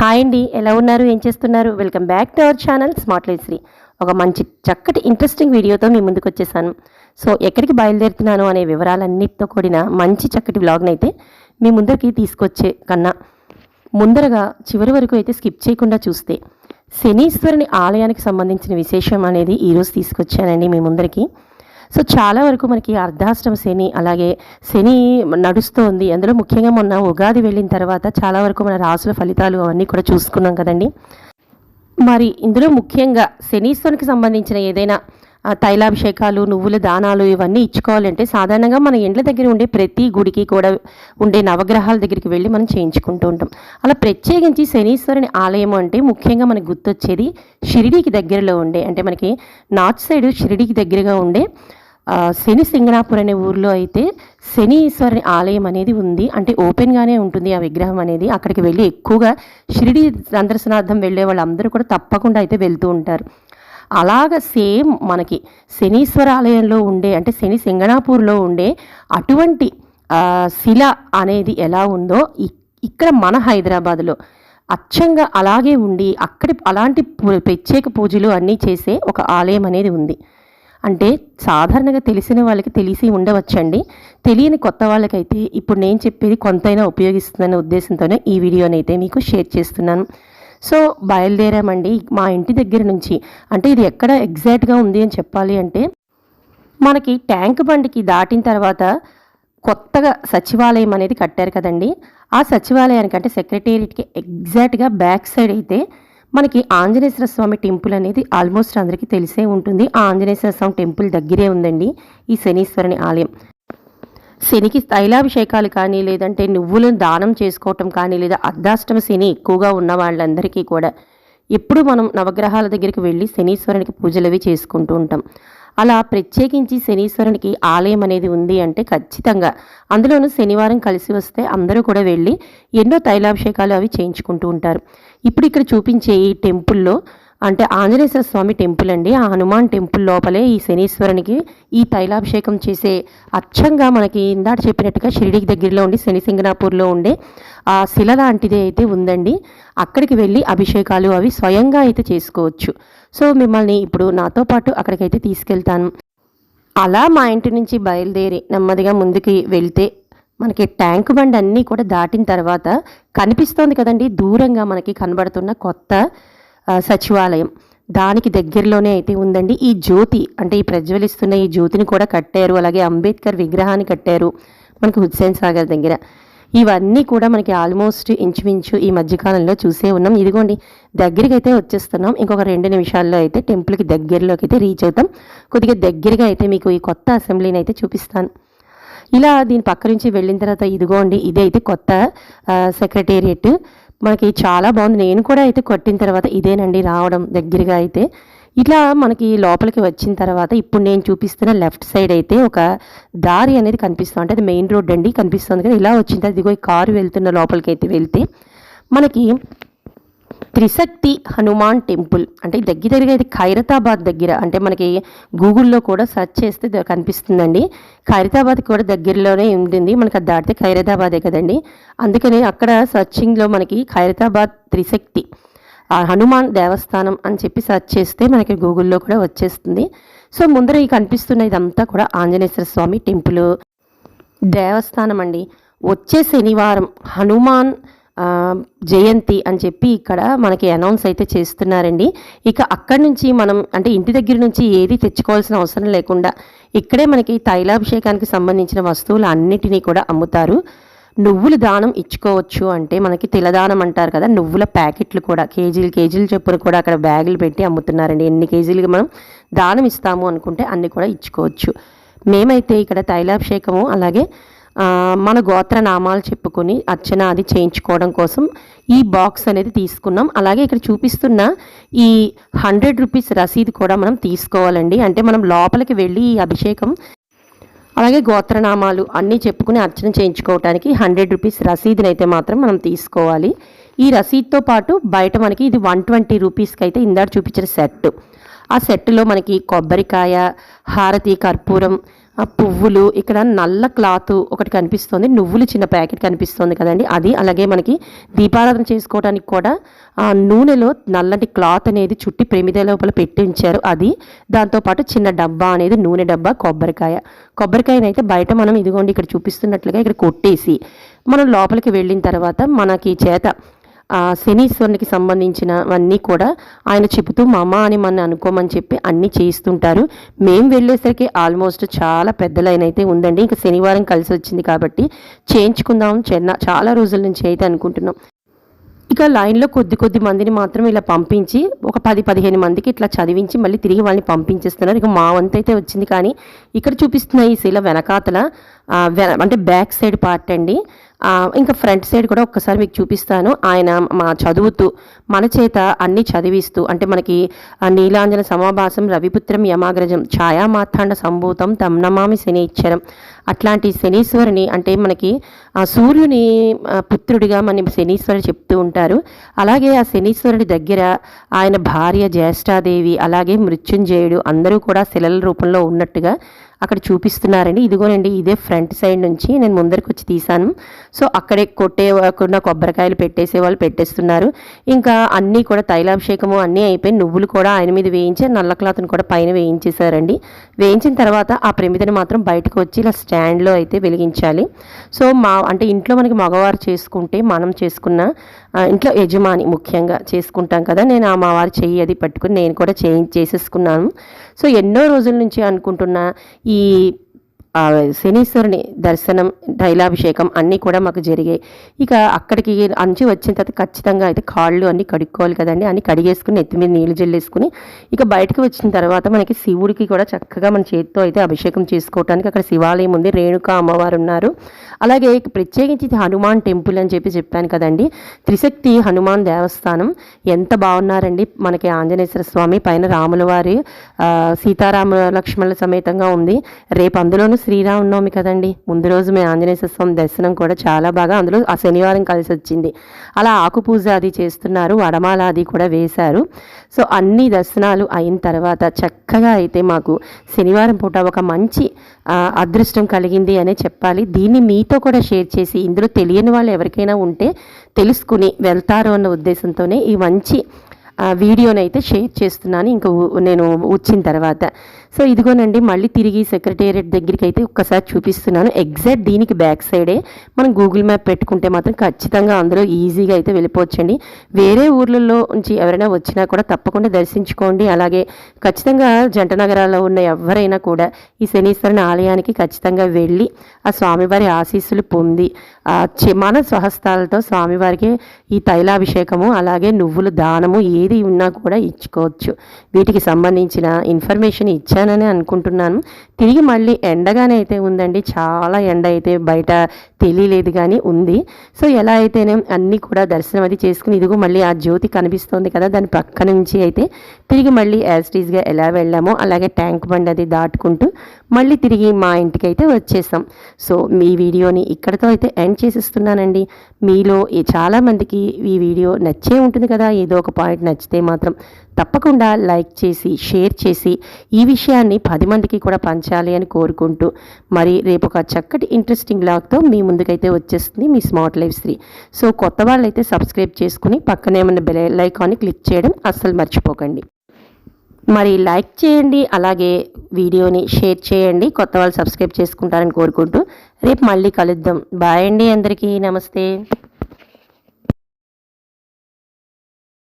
Hi అండి. ఎలా ఉన్నారు? ఏం చేస్తున్నారు? Welcome back to our channel smart Sree. ఒక మంచి చక్కటి ఇంట్రెస్టింగ్ వీడియోతో మీ ముందుకు వచ్చేసాను. సో ఎక్కడికి బయలుదేరుతున్నాను అనే వివరాలన్నిటితో కూడిన మంచి చక్కటి వ్లాగ్ని అయితే మీ ముందరికి తీసుకొచ్చే కన్నా ముందరగా చివరి వరకు అయితే స్కిప్ చేయకుండా చూస్తే శనీశ్వరుని ఆలయానికి సంబంధించిన విశేషం అనేది ఈరోజు తీసుకొచ్చానండి మీ ముందరికి. సో చాలా వరకు మనకి అర్ధాష్టమ శని అలాగే శని నడుస్తోంది. అందులో ముఖ్యంగా మొన్న ఉగాది వెళ్ళిన తర్వాత చాలా వరకు మన రాసుల ఫలితాలు అవన్నీ కూడా చూసుకున్నాం కదండి. మరి ఇందులో ముఖ్యంగా శనీశ్వరునికి సంబంధించిన ఏదైనా తైలాభిషేకాలు నువ్వుల దానాలు ఇవన్నీ ఇచ్చుకోవాలంటే సాధారణంగా మన ఇండ్ల దగ్గర ఉండే ప్రతి గుడికి కూడా ఉండే నవగ్రహాల దగ్గరికి వెళ్ళి మనం చేయించుకుంటూ ఉంటాం. అలా ప్రత్యేకించి శనీశ్వరుని ఆలయం అంటే ముఖ్యంగా మనకు గుర్తొచ్చేది షిరిడీకి దగ్గరలో ఉండే అంటే మనకి నార్త్ సైడ్ షిరిడీకి దగ్గరగా ఉండే శని సింగనాపూర్ అనే ఊర్లో అయితే శనీశ్వరుని ఆలయం అనేది ఉంది. అంటే ఓపెన్గానే ఉంటుంది ఆ విగ్రహం అనేది. అక్కడికి వెళ్ళి ఎక్కువగా షిరిడి సందర్శనార్థం వెళ్ళే వాళ్ళందరూ కూడా తప్పకుండా అయితే వెళ్తూ ఉంటారు. అలాగ సేమ్ మనకి శనీశ్వర ఆలయంలో ఉండే అంటే శని సింగనాపూర్లో ఉండే అటువంటి శిల అనేది ఎలా ఉందో ఇ- ఇక్కడ మన హైదరాబాద్లో అచ్చంగా అలాగే ఉండి అక్కడి అలాంటి ప్రత్యేక పూజలు అన్నీ చేసే ఒక ఆలయం అనేది ఉంది. అంటే సాధారణంగా తెలిసిన వాళ్ళకి తెలిసి ఉండవచ్చండి. తెలియని కొత్త వాళ్ళకైతే ఇప్పుడు నేను చెప్పేది కొంతైనా ఉపయోగిస్తుందనే ఉద్దేశంతోనే ఈ వీడియోని అయితే మీకు షేర్ చేస్తున్నాను. సో బయలుదేరామండి మా ఇంటి దగ్గర నుంచి. అంటే ఇది ఎక్కడ ఎగ్జాక్ట్గా ఉంది అని చెప్పాలి అంటే మనకి ట్యాంక్ బండికి దాటిన తర్వాత కొత్తగా సచివాలయం అనేది కట్టారు కదండి. ఆ సచివాలయానికి అంటే సెక్రటేరియట్కి ఎగ్జాక్ట్గా బ్యాక్ సైడ్ అయితే మనకి ఆంజనేశ్వర స్వామి టెంపుల్ అనేది ఆల్మోస్ట్ అందరికీ తెలిసే ఉంటుంది. ఆ ఆంజనేశ్వర స్వామి టెంపుల్ దగ్గరే ఉందండి ఈ శనీశ్వరుని ఆలయం. శనికి తైలాభిషేకాలు కానీ లేదంటే నువ్వులను దానం చేసుకోవటం కానీ లేదా అర్ధాష్టమ శని ఎక్కువగా ఉన్న వాళ్ళందరికీ కూడా ఎప్పుడు మనం నవగ్రహాల దగ్గరికి వెళ్ళి శనీశ్వరునికి పూజలు అవి చేసుకుంటూ ఉంటాం. అలా ప్రత్యేకించి శనీశ్వరునికి ఆలయం అనేది ఉంది అంటే ఖచ్చితంగా. అందులోనూ శనివారం కలిసి వస్తే అందరూ కూడా వెళ్ళి ఎన్నో తైలాభిషేకాలు అవి చేయించుకుంటూ ఉంటారు. ఇప్పుడు ఇక్కడ చూపించే ఈ టెంపుల్లో అంటే ఆంజనేశ్వర స్వామి టెంపుల్ అండి. ఆ హనుమాన్ టెంపుల్ లోపలే ఈ శనీశ్వరునికి ఈ తైలాభిషేకం చేసే అచ్చంగా మనకి ఇందాక చెప్పినట్టుగా షిరిడికి దగ్గరలో ఉండి శని సింగనాపూర్లో ఉండే ఆ శిల లాంటిది అయితే ఉందండి. అక్కడికి వెళ్ళి అభిషేకాలు అవి స్వయంగా అయితే చేసుకోవచ్చు. సో మిమ్మల్ని ఇప్పుడు నాతో పాటు అక్కడికైతే తీసుకెళ్తాను. అలా మా ఇంటి నుంచి బయలుదేరి నెమ్మదిగా ముందుకి వెళ్తే మనకి ట్యాంక్ బండ్ అన్నీ కూడా దాటిన తర్వాత కనిపిస్తోంది కదండి దూరంగా మనకి కనబడుతున్న కొత్త సచివాలయం. దానికి దగ్గరలోనే అయితే ఉందండి ఈ జ్యోతి. అంటే ఈ ప్రజ్వలిస్తున్న ఈ జ్యోతిని కూడా కట్టారు. అలాగే అంబేద్కర్ విగ్రహాన్ని కట్టారు. మనకి హుస్సేన్ సాగర్ దగ్గర. ఇవన్నీ కూడా మనకి ఆల్మోస్ట్ ఇంచుమించు ఈ మధ్యకాలంలో చూసే ఉన్నాం. ఇదిగోండి దగ్గరికి అయితే వచ్చేస్తున్నాం. ఇంకొక రెండు నిమిషాల్లో అయితే టెంపుల్కి దగ్గరలోకి అయితే రీచ్ అవుతాం. కొద్దిగా దగ్గరగా అయితే మీకు ఈ కొత్త అసెంబ్లీని అయితే చూపిస్తాను. ఇలా దీని పక్క నుంచి వెళ్ళిన తర్వాత ఇదిగోండి ఇదైతే కొత్త సెక్రటేరియట్ మనకి చాలా బాగుంది. నేను కూడా అయితే కొట్టిన తర్వాత ఇదేనండి రావడం దగ్గరగా అయితే. ఇట్లా మనకి లోపలికి వచ్చిన తర్వాత ఇప్పుడు నేను చూపిస్తున్న లెఫ్ట్ సైడ్ అయితే ఒక దారి అనేది కనిపిస్తుంది. అంటే అది మెయిన్ రోడ్ అండి కనిపిస్తుంది కదా. ఇలా వచ్చిన తర్వాత ఇదిగో ఈ కారు వెళ్తున్న లోపలికి అయితే వెళ్తే మనకి త్రిశక్తి హనుమాన్ టెంపుల్. అంటే దగ్గర దగ్గర అయితే ఖైరతాబాద్ దగ్గర. అంటే మనకి గూగుల్లో కూడా సెర్చ్ చేస్తే కనిపిస్తుందండి. ఖైరతాబాద్ కూడా దగ్గరలోనే ఉంటుంది. మనకి అది దాటితే ఖైరతాబాదే కదండి. అందుకని అక్కడ సర్చింగ్లో మనకి ఖైరతాబాద్ త్రిశక్తి ఆ హనుమాన్ దేవస్థానం అని చెప్పి సెర్చ్ చేస్తే మనకి గూగుల్లో కూడా వచ్చేస్తుంది. సో ముందర ఈ కనిపిస్తున్న ఇదంతా కూడా ఆంజనేశ్వర స్వామి టెంపుల్. దేవస్థానం అండి. వచ్చే శనివారం హనుమాన్ జయంతి అని చెప్పి ఇక్కడ మనకి అనౌన్స్ అయితే చేస్తున్నారండి. ఇక అక్కడి నుంచి మనం అంటే ఇంటి దగ్గర నుంచి ఏది తెచ్చుకోవాల్సిన అవసరం లేకుండా ఇక్కడే మనకి తైలాభిషేకానికి సంబంధించిన వస్తువులు అన్నిటినీ కూడా అమ్ముతారు. నువ్వులు దానం ఇచ్చుకోవచ్చు అంటే మనకి తిలదానం అంటారు కదా నువ్వుల ప్యాకెట్లు కూడా కేజీలు కేజీలు చొప్పున కూడా అక్కడ బ్యాగులు పెట్టి అమ్ముతున్నారండి. ఎన్ని కేజీలుగా మనం దానం ఇస్తాము అనుకుంటే అన్ని కూడా ఇచ్చుకోవచ్చు. మేమైతే ఇక్కడ తైలాభిషేకము అలాగే మన గోత్ర నామాలు చెప్పుకొని అర్చన అది చేయించుకోవడం కోసం ఈ బాక్స్ అనేది తీసుకున్నాం. అలాగే ఇక్కడ చూపిస్తున్న ఈ హండ్రెడ్ రూపీస్ రసీదు కూడా మనం తీసుకోవాలండి. అంటే మనం లోపలికి వెళ్ళి ఈ అభిషేకం అలాగే గోత్రనామాలు అన్నీ చెప్పుకుని అర్చన చేయించుకోవడానికి హండ్రెడ్ రూపీస్ రసీదుని అయితే మాత్రం మనం తీసుకోవాలి. ఈ రసీద్తో పాటు బయట మనకి ఇది వన్ ట్వంటీ రూపీస్కి అయితే ఇందాక చూపించిన సెట్ ఆ సెట్లో మనకి కొబ్బరికాయ హారతి కర్పూరం పువ్వులు ఇక్కడ నల్ల క్లాత్ ఒకటి కనిపిస్తుంది. నువ్వులు చిన్న ప్యాకెట్ కనిపిస్తుంది కదండి. అది అలాగే మనకి దీపారాధన చేసుకోవడానికి కూడా ఆ నూనెలో నల్లటి క్లాత్ అనేది చుట్టి ప్రమిద లోపల పెట్టి ఉంచారు అది దాంతోపాటు చిన్న డబ్బా అనేది నూనె డబ్బా కొబ్బరికాయ. కొబ్బరికాయనైతే బయట మనం ఇదిగోండి ఇక్కడ చూపిస్తున్నట్లుగా ఇక్కడ కొట్టేసి మనం లోపలికి వెళ్ళిన తర్వాత మనకి చేత శనీశ్వరునికి సంబంధించినవన్నీ కూడా ఆయన చెబుతూ మా అమ్మ అని మన అనుకోమని చెప్పి అన్నీ చేయిస్తుంటారు. మేము వెళ్ళేసరికి ఆల్మోస్ట్ చాలా పెద్ద లైన్ అయితే ఉందండి. ఇంకా శనివారం కలిసి వచ్చింది కాబట్టి చేయించుకుందాం. చెన్న చాలా రోజుల నుంచి అయితే అనుకుంటున్నాం. ఇక లైన్లో కొద్ది కొద్ది మందిని మాత్రం ఇలా పంపించి ఒక పది పదిహేను మందికి ఇట్లా చదివించి మళ్ళీ తిరిగి వాళ్ళని పంపించేస్తున్నారు. ఇక మా వంత అయితే వచ్చింది కానీ ఇక్కడ చూపిస్తున్న ఈ శిల వెనకాతల అంటే బ్యాక్ సైడ్ పార్ట్ అండి. ఇంకా ఫ్రంట్ సైడ్ కూడా ఒక్కసారి మీకు చూపిస్తాను. ఆయన మా చదువుతూ మన చేత అన్ని చదివిస్తూ అంటే మనకి నీలాంజన సమాభాసం రవిపుత్రం యమాగ్రజం ఛాయామార్థాండ సంభూతం తమ్నమామి నమామి అట్లాంటి శనీశ్వరుని అంటే మనకి ఆ సూర్యుని పుత్రుడిగా మన శనీశ్వరుడు చెప్తూ ఉంటారు. అలాగే ఆ శనీశ్వరుడి దగ్గర ఆయన భార్య జ్యేష్ఠాదేవి అలాగే మృత్యుంజయుడు అందరూ కూడా శిలల రూపంలో ఉన్నట్టుగా అక్కడ చూపిస్తున్నారండి. ఇదిగోనండి ఇదే ఫ్రంట్ సైడ్ నుంచి నేను ముందరికి వచ్చి తీశాను. సో అక్కడే కొట్టేకుండా కొబ్బరికాయలు పెట్టేసే వాళ్ళు పెట్టేస్తున్నారు. ఇంకా అన్నీ కూడా తైలాభిషేకము అన్నీ అయిపోయి నువ్వులు కూడా ఆయన మీద వేయించి నల్ల క్లాత్ని కూడా పైన వేయించేశారండి. వేయించిన తర్వాత ఆ ప్రమిదని మాత్రం బయటకు వచ్చి ఇలా స్టాండ్లో అయితే వెలిగించాలి. సో మా అంటే ఇంట్లో మనకి మగవారు చేసుకుంటే మనం చేసుకున్న ఇంట్లో యజమాని ముఖ్యంగా చేసుకుంటాం కదా నేను ఆ మా వారి చెయ్యి అది పట్టుకుని నేను కూడా చేయి చేసేసుకున్నాను. సో ఎన్నో రోజుల నుంచి అనుకుంటున్న ఈ ఆ శనీశ్వరుని దర్శనం తైలాభిషేకం అన్నీ కూడా మాకు జరిగాయి. ఇక అక్కడికి అంచి వచ్చిన తర్వాత ఖచ్చితంగా అయితే కాళ్ళు అన్నీ కడుక్కోవాలి కదండి. అన్ని కడిగేసుకుని ఎత్తి మీద నీళ్ళు జల్లేసుకుని ఇక బయటకు వచ్చిన తర్వాత మనకి శివుడికి కూడా చక్కగా మన చేతితో అయితే అభిషేకం చేసుకోవటానికి అక్కడ శివాలయం ఉంది. రేణుకా అమ్మవారు ఉన్నారు. అలాగే ప్రత్యేకించి హనుమాన్ టెంపుల్ అని చెప్పి చెప్పాను కదండి. త్రిశక్తి హనుమాన్ దేవస్థానం. ఎంత బాగున్నారండి. మనకి ఆంజనేశ్వర స్వామి పైన రాములవారి సీతారామ లక్ష్మణుల సమేతంగా ఉంది. రేపు అందులోనూ శ్రీరామనవమి కదండి. ముందు రోజు మేము ఆంజనేయ స్వామి దర్శనం కూడా చాలా బాగా అందులో ఆ శనివారం కలిసి వచ్చింది. అలా ఆకు పూజ అది చేస్తున్నారు వడమాల అది కూడా వేశారు. సో అన్ని దర్శనాలు అయిన తర్వాత చక్కగా అయితే మాకు శనివారం పూట ఒక మంచి అదృష్టం కలిగింది అనే చెప్పాలి. దీన్ని మీతో కూడా షేర్ చేసి ఇందులో తెలియని వాళ్ళు ఎవరికైనా ఉంటే తెలుసుకుని వెళ్తారు అన్న ఉద్దేశంతోనే ఈ మంచి వీడియోని అయితే షేర్ చేస్తున్నాను. ఇంకా నేను వచ్చిన తర్వాత. సో ఇదిగోనండి మళ్ళీ తిరిగి సెక్రటేరియట్ దగ్గరికి అయితే ఒక్కసారి చూపిస్తున్నాను. ఎగ్జాక్ట్ దీనికి బ్యాక్ సైడే మనం గూగుల్ మ్యాప్ పెట్టుకుంటే మాత్రం ఖచ్చితంగా అందులో ఈజీగా అయితే వెళ్ళిపోవచ్చండి. వేరే ఊర్లలో నుంచి ఎవరైనా వచ్చినా కూడా తప్పకుండా దర్శించుకోండి. అలాగే ఖచ్చితంగా జంట నగరాల్లో ఉన్న ఎవరైనా కూడా ఈ శనీశ్వరుని ఆలయానికి ఖచ్చితంగా వెళ్ళి ఆ స్వామివారి ఆశీస్సులు పొంది ఆ మన స్వహస్తాలతో స్వామివారికి ఈ తైలాభిషేకము అలాగే నువ్వులు దానము ఏది ఉన్నా కూడా ఇచ్చుకోవచ్చు. వీటికి సంబంధించిన ఇన్ఫర్మేషన్ వచ్చానని అనుకుంటున్నాను. తిరిగి మళ్ళీ ఎండగానే అయితే ఉందండి. చాలా ఎండ అయితే బయట తెలియలేదు కానీ ఉంది. సో ఎలా అయితేనే అన్నీ కూడా దర్శనం అది చేసుకుని ఇదిగో మళ్ళీ ఆ జ్యోతి కనిపిస్తోంది కదా దాని పక్క నుంచి అయితే తిరిగి మళ్ళీ యాజ్టీస్గా ఎలా వెళ్ళామో అలాగే ట్యాంక్ బండ్ అది దాటుకుంటూ మళ్ళీ తిరిగి మా ఇంటికి అయితే వచ్చేసాం. సో మీ వీడియోని ఇక్కడితో అయితే ఎండ్ చేసేస్తున్నానండి. మీలో చాలామందికి ఈ వీడియో నచ్చే ఉంటుంది కదా ఏదో ఒక పాయింట్ నచ్చితే మాత్రం. తప్పకుండా లైక్ చేసి షేర్ చేసి ఈ విషయాన్ని పది మందికి కూడా పంచాలి అని కోరుకుంటూ మరి రేపు ఒక చక్కటి ఇంట్రెస్టింగ్ లాగ్తో మీ ముందుకైతే వచ్చేస్తుంది మీ స్మార్ట్ లైఫ్ శ్రీ సో కొత్త వాళ్ళైతే సబ్స్క్రైబ్ చేసుకుని పక్కనే ఉన్న బెల్ ఐకాన్ని క్లిక్ చేయడం అస్సలు మర్చిపోకండి. మరి లైక్ చేయండి అలాగే వీడియోని షేర్ చేయండి కొత్త వాళ్ళు సబ్స్క్రైబ్ చేసుకుంటారని కోరుకుంటూ రేపు మళ్ళీ కలుద్దాం. బాయ్ అండి అందరికీ నమస్తే.